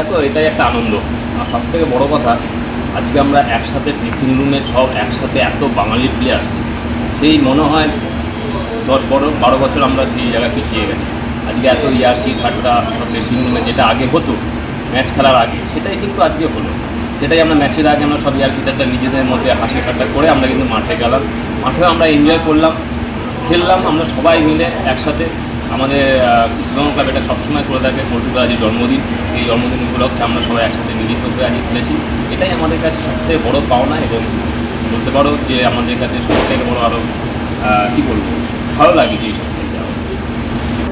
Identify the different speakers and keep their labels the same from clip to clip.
Speaker 1: দেখো, এটাই একটা আনন্দ। আর সব থেকে বড়ো কথা, আজকে আমরা একসাথে ড্রেসিং রুমে সব একসাথে এত বাঙালি প্লেয়ার সেই মনে হয় দশ বড়, বারো বছর আমরা সেই জায়গায় পিছিয়ে গেছি। আজকে এত ইয়ার্কি ঠাট্টা ড্রেসিং রুমে যেটা আগে হতো ম্যাচ খেলার আগে, সেটাই কিন্তু আজকে হলো। সেটাই আমরা ম্যাচের আগে আমরা সব ইয়ার্কি ঠাট্টা নিজেদের মধ্যে হাসি ঠাট্টা করে আমরা কিন্তু মাঠে গেলাম। মাঠেও আমরা এনজয় করলাম, খেললাম, আমরা সবাই মিলে একসাথে। আমাদের কৃষ্ণগঞ্জ ক্লাব এটা সবসময় করে থাকে পল্টুদা আজকে জন্মদিন। এই জন্মদিন উপলক্ষে আমরা সবাই একসাথে মিলিত হয়ে আজকে খেলেছি। এটাই আমাদের কাছে সবথেকে বড় পাওনা এবং বলতে পারো যে আমাদের কাছে সবথেকে বড় আরও কী বলব, ভালো লাগে যে এইসব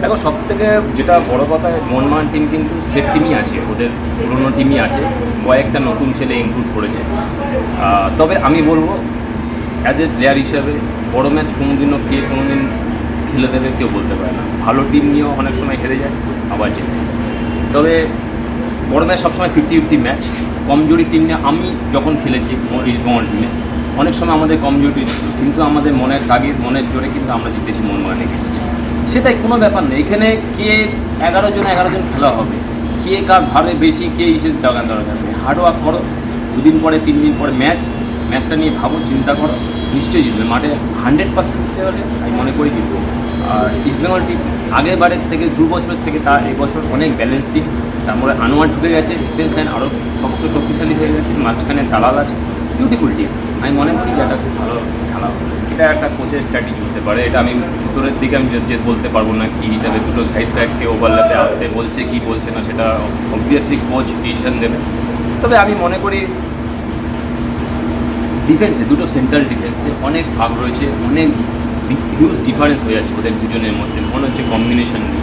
Speaker 1: দেখো সব থেকে যেটা বড় কথা, মনমান টিম কিন্তু সেট টিমই আছে, ওদের পুরনো টিমই আছে, কয়েকটা নতুন ছেলে ইনক্লুড করেছে। তবে আমি বলব অ্যাজ এ প্লেয়ার হিসাবে, বড় ম্যাচ কোনোদিনও কে কোনোদিন খেলে দেবে কেউ বলতে পারে না। ভালো টিম নিয়েও অনেক সময় হেরে যায়, আবার জেতে তবে বড় ম্যাচ সবসময় ফিফটি ফিফটি ম্যাচ কমজোরি টিম নিয়ে আমি যখন খেলেছি ইস্ট বেঙ্গল টিমে অনেক সময় আমাদের কমজোরি কিন্তু আমাদের মনের তাগিদ মনের জোরে কিন্তু আমরা জিতেছি মনমোহনে গেছি সেটাই কোনো ব্যাপার নেই। এখানে কে এগারো জন এগারো জন খেলা হবে, কে কার ভারে বেশি, কে হিসেবে দাগান দরকার থাকবে হার্ড ওয়ার্ক করো। দুদিন পরে তিন দিন পরে ম্যাচ ম্যাচটা নিয়ে ভাবো, চিন্তা করো। নিশ্চয়ই জিতবে। মাঠে হান্ড্রেড পার্সেন্ট দিতে পারে, আমি মনে করি জিতবো। আর ইস্টবেঙ্গল টিম আগের বারের থেকে, দু বছরের থেকে তার এবছর অনেক ব্যালেন্স টিম তারপরে আনোয়ার ঢুকে গেছে ডিফেন্স লাইন আরও শক্ত শক্তিশালী হয়ে গেছে, মাঝখানে দালাল আছে। বিউটিফুল টিম আমি মনে করি যে এটা খুব ভালো খেলা এটা একটা কোচের স্ট্র্যাটেজি হতে পারে। এটা আমি ভিতরের দিকে আমি যে বলতে পারব না কী হিসাবে। দুটো সাইড ব্যাককে ওভারল্যাপে আসতে বলছে, কি বলছে না, সেটা অবভিয়াসলি কোচ ডিসিশন দেবে। তবে আমি মনে করি ডিফেন্সে দুটো সেন্ট্রাল ডিফেন্সে অনেক ভাগ রয়েছে, অনেক হিউজ ডিফারেন্স হয়ে যাচ্ছে ওদের দুজনের মধ্যে। মনে হচ্ছে কম্বিনেশন নেই।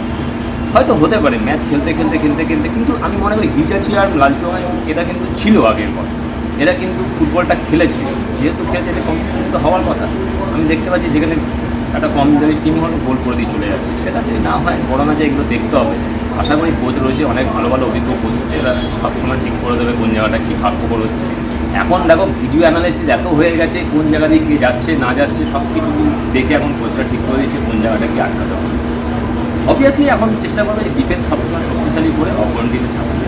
Speaker 1: হয়তো হতে পারে ম্যাচ খেলতে খেলতে খেলতে খেলতে, কিন্তু আমি মনে করি হিচাচি আর লালচোহাই এরা কিন্তু ছিল আগের পর। এরা কিন্তু ফুটবলটা খেলেছে। যেহেতু খেলেছে, এটা কম্পিটিশন তো হওয়ার কথা। আমি দেখতে পাচ্ছি যেখানে একটা কম দামি টিম হলো, গোল করে দিয়ে চলে যাচ্ছে। সেটা যদি না হয়, বড় ম্যাচে এগুলো দেখতে হবে। আশা করি কোচ রয়েছে, অনেক ভালো ভালো অভিজ্ঞ কোচ এরা সবসময় ঠিক করে দেবে কোন জায়গাটা কী ফাঁকফোকর হচ্ছে। এখন দেখো ভিডিও অ্যানালাইসিস এত হয়ে গেছে কোন জায়গা দিয়ে কী যাচ্ছে, না যাচ্ছে, সব কিছু দেখে এখন কোচরা ঠিক করে দিচ্ছে, কোন জায়গাটা কি আটকাতে হবে। অবভিয়াসলি এখন চেষ্টা করবে ডিফেন্স সবসময় শক্তিশালী করে অপরটিতে চাপাতে